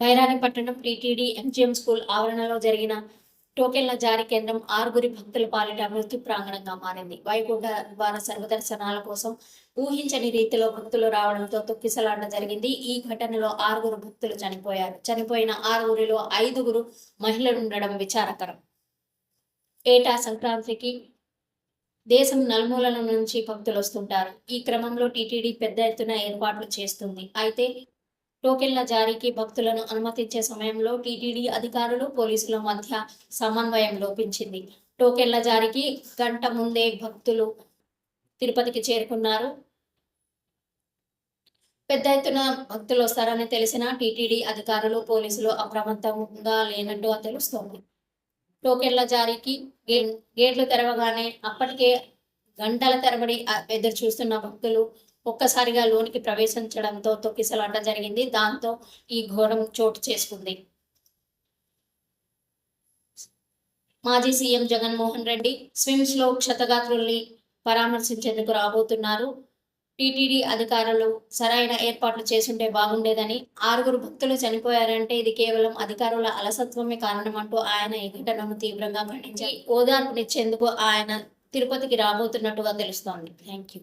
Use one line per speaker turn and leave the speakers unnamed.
బైరాగిపట్టణం TTD MGM school ఆవరణలో జరిగిన టోకెన్ల జారీ కేంద్రం ఆరుగురి భక్తుల పాలిట మృత్యు ప్రాంగణంగా మారింది. వైకుంఠ ద్వార సర్వదర్శనాల కోసం ఊహించని రీతిలో భక్తులు రావడంతో తొక్కిసలాట జరిగింది. ఈ ఘటనలో ఆరుగురు భక్తులు చనిపోయారు. చనిపోయిన ఆరుగురిలో ఐదుగురు మహిళలు ఉండడం విచారకరం. ఏటా సంక్రాంతికి దేశం నలుమూలల నుంచి భక్తులు వస్తుంటారు. ఈ క్రమంలో టీటీడీ పెద్ద ఎత్తున ఏర్పాట్లు చేస్తుంది. అయితే టోకెన్ల జారీకి భక్తులను అనుమతించే సమయంలో టీటీడీ అధికారులు పోలీసుల మధ్య సమన్వయం లోపించింది. టోకెన్ల జారీకి గంట ముందే భక్తులు తిరుపతికి చేరుకున్నారు. పెద్ద ఎత్తున భక్తులు వస్తారని తెలిసిన టీటీడీ అధికారులు పోలీసులు అప్రమత్తంగా లేనట్టు తెలుస్తోంది. టోకెన్ల జారీకి గే- గేట్లు తెరవగానే అప్పటికే గంటల తరబడి ఎదురు చూస్తున్న భక్తులు ఒక్కసారిగా లోనికి ప్రవేశించడంతో తొక్కిసలాట జరిగింది. దాంతో ఈ ఘోరం చోటు చేసుకుంది. మాజీ సీఎం జగన్మోహన్ రెడ్డి స్విమ్స్లో క్షతగాత్రుల్ని పరామర్శించేందుకు రాబోతున్నారు. టీటీడీ అధికారులు సరైన ఏర్పాట్లు చేసుంటే బాగుండేదని ఆరుగురు భక్తులు చనిపోయారంటే ఇది కేవలం అధికారుల అలసత్వమే కారణమంటూ ఆయన ఈ ఘటనను తీవ్రంగా ఖండించి ఓదార్పునిచ్చేందుకు ఆయన తిరుపతికి రాబోతున్నట్టుగా తెలుస్తోంది. Thank you